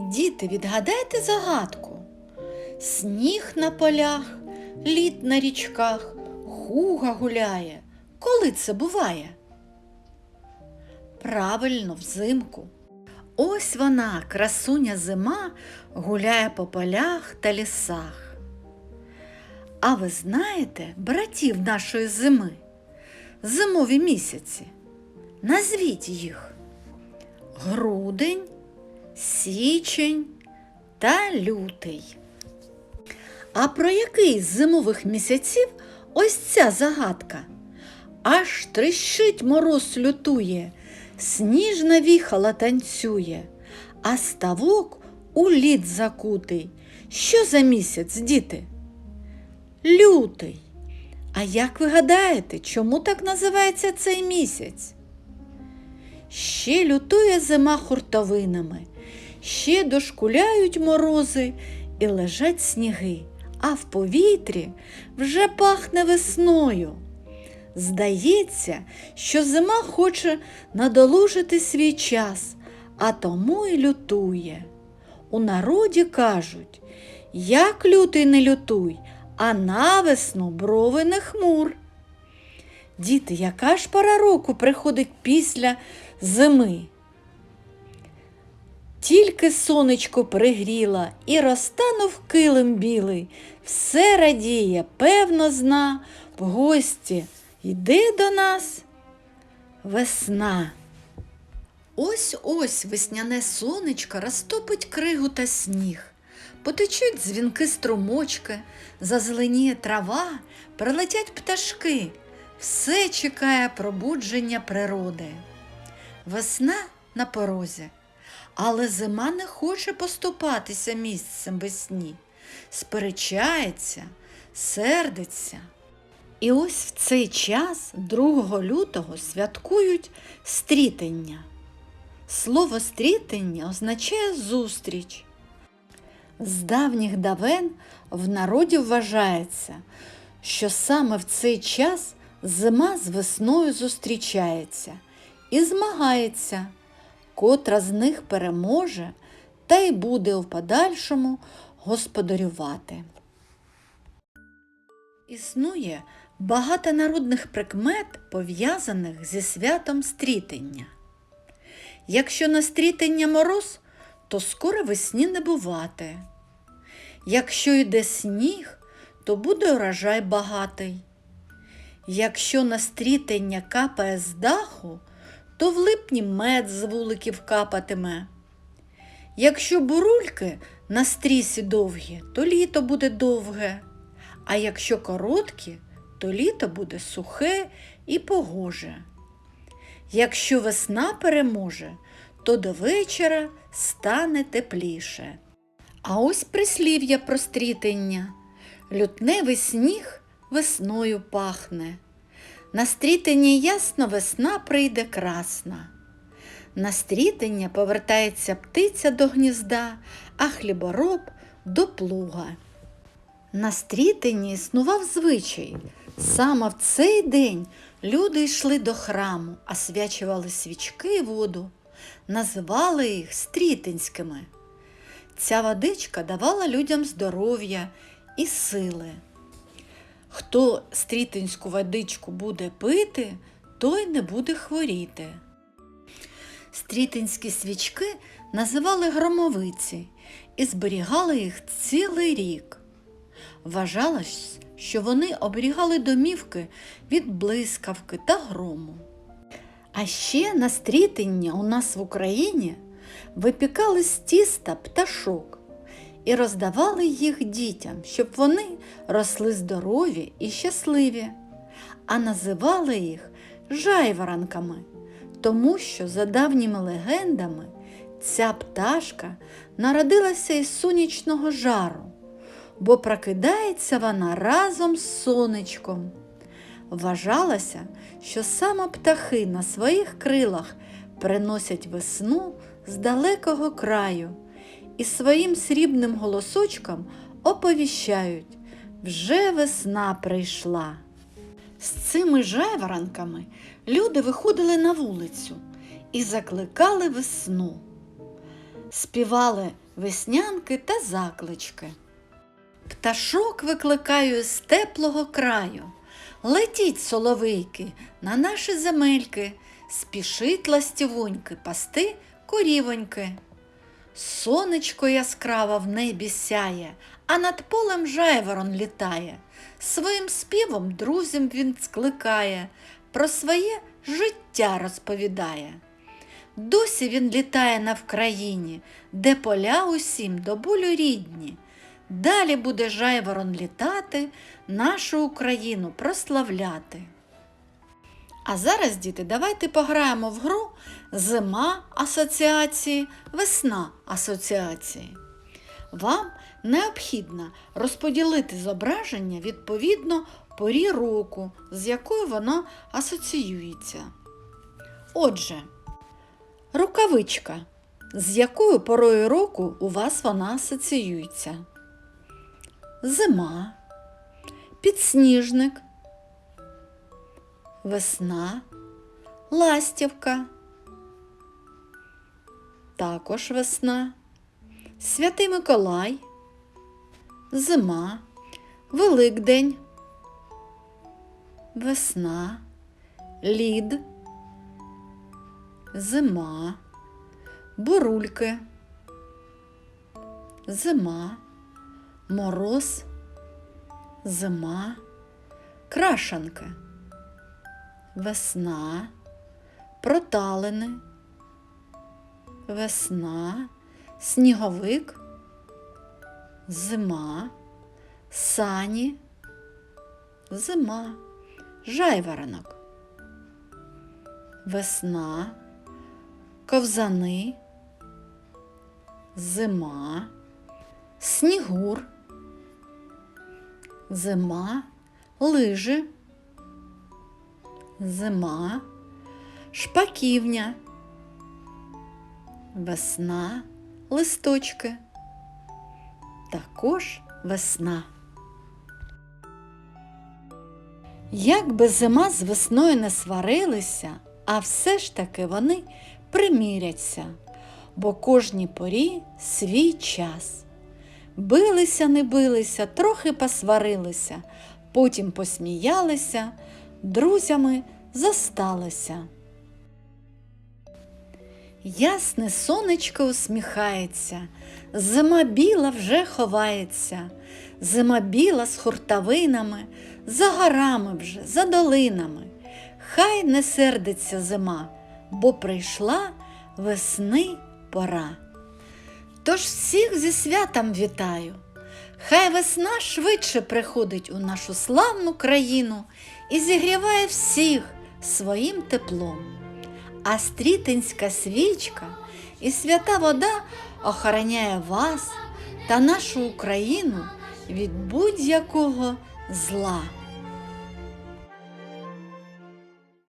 Діти, відгадайте загадку. Сніг на полях, лід на річках, хуга гуляє. Коли це буває? Правильно, взимку. Ось вона, красуня зима, гуляє по полях та лісах. А ви знаєте братів нашої зими? Зимові місяці. Назвіть їх. Грудень, січень та лютий. А про який з зимових місяців ось ця загадка? Аж тріщить мороз лютує, сніжна віхала танцює, а ставок у лід закутий. Що за місяць, діти? Лютий. А як ви гадаєте, чому так називається цей місяць? Ще лютує зима хуртовинами, ще дошкуляють морози і лежать сніги, а в повітрі вже пахне весною. Здається, що зима хоче надолужити свій час, а тому й лютує. У народі кажуть, як лютий не лютуй, а навесну брови не хмур. Діти, яка ж пора року приходить після зими? Тільки сонечко пригріла і розтанув килим білий, все радіє, певно, зна, в гості йде до нас весна. Ось ось весняне сонечко розтопить кригу та сніг. Потечуть дзвінки струмочки, зазеленіє трава, прилетять пташки. Все чекає пробудження природи. Весна на порозі, але зима не хоче поступатися місцем весні, сперечається, сердиться. І ось в цей час, 2 лютого, святкують стрітення. Слово стрітення означає зустріч. З давніх давен в народі вважається, що саме в цей час зима з весною зустрічається і змагається, котра з них переможе та й буде в подальшому господарювати. Існує багато народних прикмет, пов'язаних зі святом стрітення. Якщо на стрітення мороз, то скоро весні не бувати. Якщо йде сніг, то буде урожай багатий. Якщо на стрітення капає з даху, то в липні мед з вуликів капатиме. Якщо бурульки на стрісі довгі, то літо буде довге, а якщо короткі, то літо буде сухе і погоже. Якщо весна переможе, то до вечора стане тепліше. А ось прислів'я про стрітення. Лютневий сніг весною пахне. На стрітення ясно весна прийде красна. На стрітення повертається птиця до гнізда, а хлібороб до плуга. На стрітенні існував звичай. Саме в цей день люди йшли до храму, освячували свічки і воду, називали їх стрітинськими. Ця водичка давала людям здоров'я і сили. Хто стрітинську водичку буде пити, той не буде хворіти. Стрітинські свічки називали громовиці і зберігали їх цілий рік. Вважалось, що вони оберігали домівки від блискавки та грому. А ще на стрітення у нас в Україні випікали з тіста пташок і роздавали їх дітям, щоб вони росли здорові і щасливі, а називали їх жайворонками, тому що, за давніми легендами, ця пташка народилася із сонячного жару, бо прокидається вона разом з сонечком. Вважалося, що саме птахи на своїх крилах приносять весну з далекого краю і своїм срібним голосочком оповіщають вже весна прийшла. З цими жайворонками люди виходили на вулицю і закликали весну. Співали веснянки та заклички. Пташок викликаю з теплого краю. Летіть, соловейки, на наші земельки, спішить ластівоньки пасти корівоньки. Сонечко яскраво в небі сяє, а над полем жайворон літає. Своїм співом друзям він скликає, про своє життя розповідає. Досі він літає на Вкраїні, де поля усім до болю рідні. Далі буде жайворон літати, нашу Україну прославляти. А зараз, діти, давайте пограємо в гру Зима асоціації, весна асоціації. Вам необхідно розподілити зображення відповідно порі року, з якою воно асоціюється. Отже, рукавичка. З якою порою року у вас вона асоціюється? Зима, підсніжник, весна, ластівка, також весна, Святий Миколай, зима, Великдень, весна, лід, зима, бурульки, зима, мороз, зима, крашанки, весна, проталини, весна, сніговик, зима, сані, зима, жайворонок, весна, ковзани, зима, снігур, зима, лижи, зима, шпаківня, весна, листочки, також весна. Як би зима з весною не сварилися, а все ж таки вони приміряться, бо кожній порі свій час. Билися, не билися, трохи посварилися, потім посміялися, друзями зосталися. Ясне сонечко усміхається, зима біла вже ховається, зима біла з хуртовинами, за горами вже, за долинами. Хай не сердиться зима, бо прийшла весни пора. Тож всіх зі святом вітаю. Хай весна швидше приходить у нашу славну країну і зігріває всіх своїм теплом. А стрітинська свічка і свята вода охороняє вас та нашу Україну від будь-якого зла.